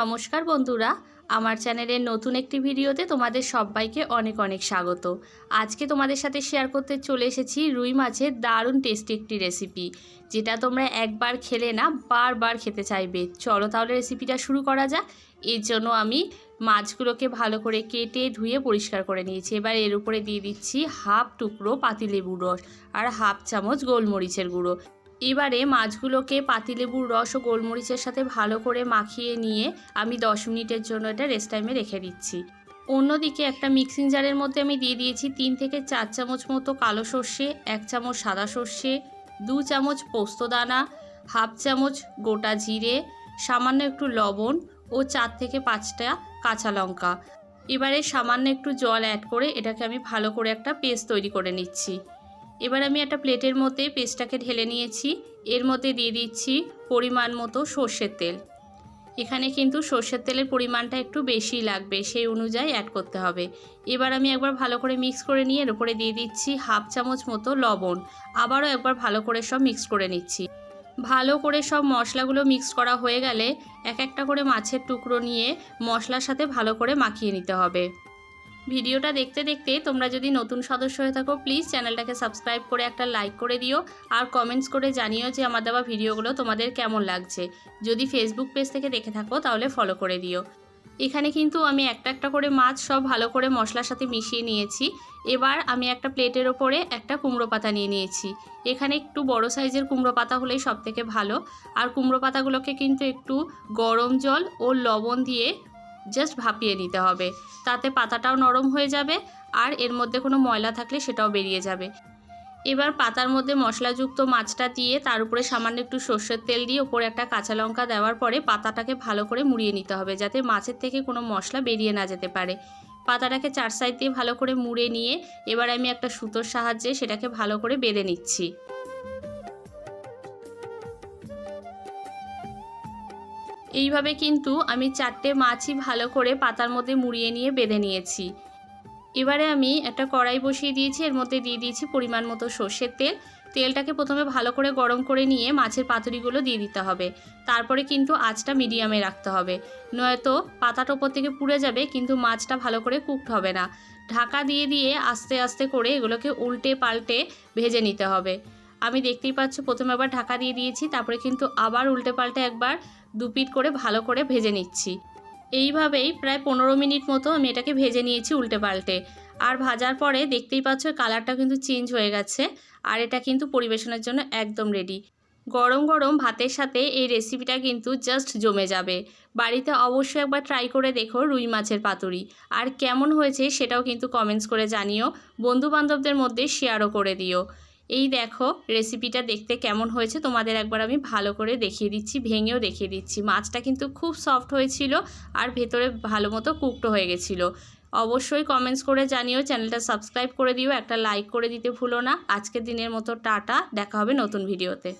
নমস্কার বন্ধুরা, আমার চ্যানেলের নতুন একটি ভিডিওতে তোমাদের সবাইকে অনেক অনেক স্বাগত। আজকে তোমাদের সাথে শেয়ার করতে চলে এসেছি রুই মাছের দারুণ টেস্টি একটি রেসিপি যেটা তোমরা একবার খেলে না, বারবার খেতে চাইবে। চলো তাহলে রেসিপিটা শুরু করা যাক। এর জন্য আমি মাছগুলোকে ভালো করে কেটে ধুয়ে পরিষ্কার করে নিয়েছি। এবার এর উপরে দিয়ে দিচ্ছি হাফ টুকরো পাতিলেবুর রস আর হাফ চামচ গোলমরিচের গুঁড়ো। এবারে মাছগুলোকে পাতিলেবুর রস ও গোলমরিচের সাথে ভালো করে মাখিয়ে নিয়ে আমি দশ মিনিটের জন্য এটা রেস্ট টাইমে রেখে দিচ্ছি। অন্যদিকে একটা মিক্সিং জারের মধ্যে আমি দিয়ে দিয়েছি তিন থেকে চার চামচ মতো কালো সর্ষে, এক চামচ সাদা সর্ষে, দু চামচ পোস্তদানা হাফ চামচ গোটা জিরে, সামান্য একটু লবণ ও চার থেকে পাঁচটা কাঁচা লঙ্কা। এবারে সামান্য একটু জল অ্যাড করে এটাকে আমি ভালো করে একটা পেস্ট তৈরি করে নিচ্ছি। এবার আমি একটা প্লেটের মধ্যে পেস্টটাকে ঢেলে নিয়েছি। এর মধ্যে দিয়ে দিচ্ছি পরিমাণ মতো সর্ষের তেল। এখানে কিন্তু সর্ষের তেলের পরিমাণটা একটু বেশি লাগবে, সেই অনুযায়ী অ্যাড করতে হবে। এবার আমি একবার ভালো করে মিক্স করে নিয়ে এর উপরে দিয়ে দিচ্ছি হাফ চামচ মতো লবণ। আবারও একবার ভালো করে সব মিক্স করে নিচ্ছি। ভালো করে সব মশলাগুলো মিক্স করা হয়ে গেলে এক একটা করে মাছের টুকরো নিয়ে মশলার সাথে ভালো করে মাখিয়ে নিতে হবে। ভিডিওটা দেখতে দেখতে তোমরা যদি নতুন সদস্য হয়ে থাকো প্লিজ চ্যানেলটাকে সাবস্ক্রাইব করে একটা লাইক করে দিও আর কমেন্টস করে জানিও যে আমার দেওয়া ভিডিওগুলো তোমাদের কেমন লাগছে। যদি ফেসবুক পেজ থেকে দেখে থাকো, তাহলে ফলো করে দিও। এখানে কিন্তু আমি একটা একটা করে মাছ সব ভালো করে মশলার সাথে মিশিয়ে নিয়েছি। এবার আমি একটা প্লেটের ওপরে একটা কুমড়ো পাতা নিয়ে নিয়েছি। এখানে একটু বড় সাইজের কুমড়ো পাতা হলেই সব থেকে ভালো। আর কুমড়ো পাতাগুলোকে কিন্তু একটু গরম জল ও লবণ দিয়ে জাস্ট ভাপিয়ে নিতে হবে। তাতে পাতাটাও নরম হয়ে যাবে আর এর মধ্যে কোনো ময়লা থাকলে সেটাও বেরিয়ে যাবে। এবার পাতার মধ্যে মশলাযুক্ত মাছটা দিয়ে তার উপরে সামান্য একটু সর্ষের তেল দিয়ে ওপরে একটা কাঁচা লঙ্কা দেওয়ার পরে পাতাটাকে ভালো করে মুড়িয়ে নিতে হবে যাতে মাছের থেকে কোনো মশলা বেরিয়ে না যেতে পারে। পাতাটাকে চার সাইড দিয়ে ভালো করে মুড়ে নিয়ে এবার আমি একটা সুতোর সাহায্যে সেটাকে ভালো করে বেঁধে নিচ্ছি। এইভাবে কিন্তু আমি চারটে মাছই ভালো করে পাতার মধ্যে মুড়িয়ে নিয়ে বেঁধে নিয়েছি। এবারে আমি একটা কড়াই বসিয়ে দিয়েছি, এর মধ্যে দিয়ে দিয়েছি পরিমাণ মতো সর্ষের তেল। তেলটাকে প্রথমে ভালো করে গরম করে নিয়ে মাছের পাতুরিগুলো দিয়ে দিতে হবে। তারপরে কিন্তু আঁচটা মিডিয়ামে রাখতে হবে। নয়তো পাতাটা ওপর থেকে পুড়ে যাবে, কিন্তু মাছটা ভালো করে কুকড হবে না। ঢাকা দিয়ে দিয়ে আস্তে আস্তে করে এগুলোকে উল্টে পাল্টে ভেজে নিতে হবে। আমি দেখতেই পাচ্ছ, প্রথমে আবার ঢাকা দিয়ে দিয়েছি, তারপরে কিন্তু আবার উল্টে পাল্টে একবার দুপিট করে ভালো করে ভেজে নিচ্ছি। এইভাবেই প্রায় পনেরো মিনিট মতো আমি এটাকে ভেজে নিয়েছি উল্টে পাল্টে আর ভাজার পরে দেখতেই পাচ্ছ কালারটা কিন্তু চেঞ্জ হয়ে গেছে, আর এটা কিন্তু পরিবেশনের জন্য একদম রেডি। গরম গরম ভাতের সাথে এই রেসিপিটা কিন্তু জাস্ট জমে যাবে। বাড়িতে অবশ্যই একবার ট্রাই করে দেখো রুই মাছের পাতুরি। আর কেমন হয়েছে সেটাও কিন্তু কমেন্টস করে জানিও। বন্ধু বান্ধবদের মধ্যে শেয়ারও করে দিও। এই দেখো রেসিপিটা দেখতে কেমন হয়েছে? তোমাদের একবার আমি ভালো করে দেখিয়ে দিচ্ছি, ভেঙেও দেখিয়ে দিচ্ছি। মাছটা কিন্তু খুব সফট হয়েছিল আর ভেতরে ভালো মতো কুকটো হয়ে গেছিল। অবশ্যই কমেন্টস করে জানিও চ্যানেলটা সাবস্ক্রাইব করে দিও, একটা লাইক করে দিতে ভুলো না। আজকের দিনের মতো টাটা, দেখা হবে নতুন ভিডিওতে